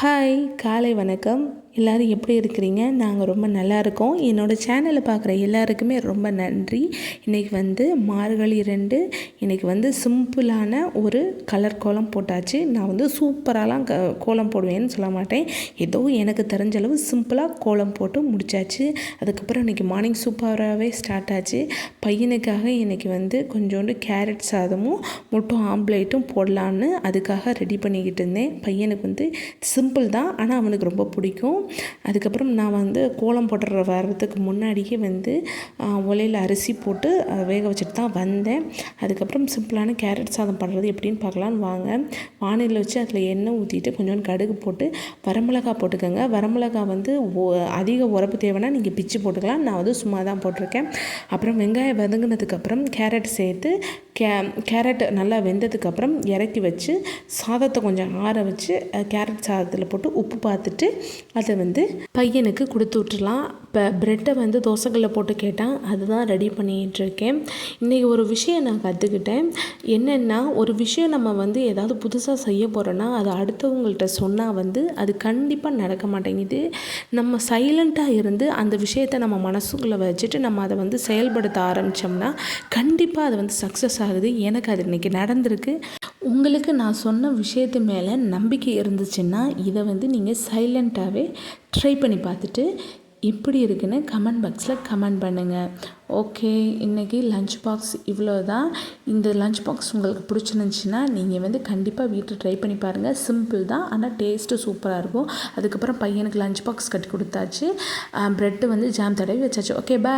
Hi காலை வணக்கம். எல்லோரும் எப்படி இருக்கிறீங்க? நாங்கள் ரொம்ப நல்லா இருக்கோம். என்னோடய சேனலை பார்க்குற எல்லாருக்குமே ரொம்ப நன்றி. இன்றைக்கி வந்து மார்கழி ரெண்டு. இன்றைக்கி வந்து சிம்பிளான ஒரு கலர் கோலம் போட்டாச்சு. நான் வந்து சூப்பராலாம் க கோலம் போடுவேன்னு சொல்ல மாட்டேன். ஏதோ எனக்கு தெரிஞ்ச அளவு சிம்பிளாக கோலம் போட்டு முடிச்சாச்சு. அதுக்கப்புறம் இன்றைக்கி மார்னிங் சூப்பராகவே ஸ்டார்ட் ஆச்சு. பையனுக்காக இன்றைக்கி வந்து கொஞ்சோண்டு கேரட் சாதமும் முட்டும் ஆம்ப்லேட்டும் போடலான்னு அதுக்காக ரெடி பண்ணிக்கிட்டு இருந்தேன். பையனுக்கு வந்து சிம்பிள் தான். ஆனால் அவனுக்கு ரொம்ப பிடிக்கும். அதுக்கப்புறம் நான் வந்து கோலம் போட்டுற வர்றதுக்கு முன்னாடியே வந்து உலையில் அரிசி போட்டு வேக வச்சுட்டு தான் வந்தேன். அதுக்கப்புறம் சிம்பிளான கேரட் சாதம் பண்ணுறது எப்படின்னு பார்க்கலான்னு வாங்க. வானிலை வச்சு அதில் எண்ணெய் ஊற்றிட்டு கொஞ்சோண்டு கடுகு போட்டு வரமிளகா போட்டுக்கோங்க. வரமிளகா வந்து அதிக உரப்பு தேவைன்னா நீங்கள் பிச்சு போட்டுக்கலாம். நான் வந்து சும்மா தான் போட்டிருக்கேன். அப்புறம் வெங்காயம் வதங்கினதுக்கப்புறம் கேரட் சேர்த்து கே கேரட் நல்லா வெந்ததுக்கப்புறம் இறக்கி வச்சு சாதத்தை கொஞ்சம் ஆற வச்சு கேரட் சாதத்தில் போட்டு உப்பு பார்த்துட்டு அதை வந்து பையனுக்கு கொடுத்து விட்டுலாம் இப்போ ப்ரெட்டை வந்து தோசைகளில் போட்டு கேட்டால் அதுதான் ரெடி பண்ணிகிட்ருக்கேன் இன்றைக்கி ஒரு விஷயம் நான் கற்றுக்கிட்டேன் என்னென்னா ஒரு விஷயம் நம்ம வந்து ஏதாவது புதுசாக செய்ய போகிறோன்னா அதை அடுத்தவங்கள்ட்ட சொன்னால் வந்து அது கண்டிப்பாக நடக்க மாட்டேங்குது. நம்ம சைலண்ட்டாக இருந்து அந்த விஷயத்தை நம்ம மனசுக்குள்ளே வச்சுட்டு நம்ம அதை வந்து செயல்படுத்த ஆரம்பித்தோம்னா கண்டிப்பாக அது வந்து சக்ஸஸ் ஆகுது. எனக்கு அது இன்றைக்கி நடந்திருக்கு. உங்களுக்கு நான் சொன்ன விஷயத்து மேலே நம்பிக்கை இருந்துச்சுன்னா இதை வந்து நீங்கள் சைலண்ட்டாகவே ட்ரை பண்ணி பார்த்துட்டு எப்படி இருக்குன்னு கமெண்ட் பாக்ஸில் கமெண்ட் பண்ணுங்கள் ஓகே இன்றைக்கி லஞ்ச் பாக்ஸ் இவ்வளோ தான் இந்த லஞ்ச் பாக்ஸ் உங்களுக்கு பிடிச்சிருந்துச்சின்னா நீங்கள் வந்து கண்டிப்பாக வீட்டில் ட்ரை பண்ணி பாருங்கள் சிம்பிள் தான் ஆனால் டேஸ்ட்டு சூப்பராக இருக்கும். அதுக்கப்புறம் பையனுக்கு லஞ்ச் பாக்ஸ் கட்டி கொடுத்தாச்சு. ப்ரெட்டு வந்து ஜாம் தடவி வச்சாச்சு. Okay bye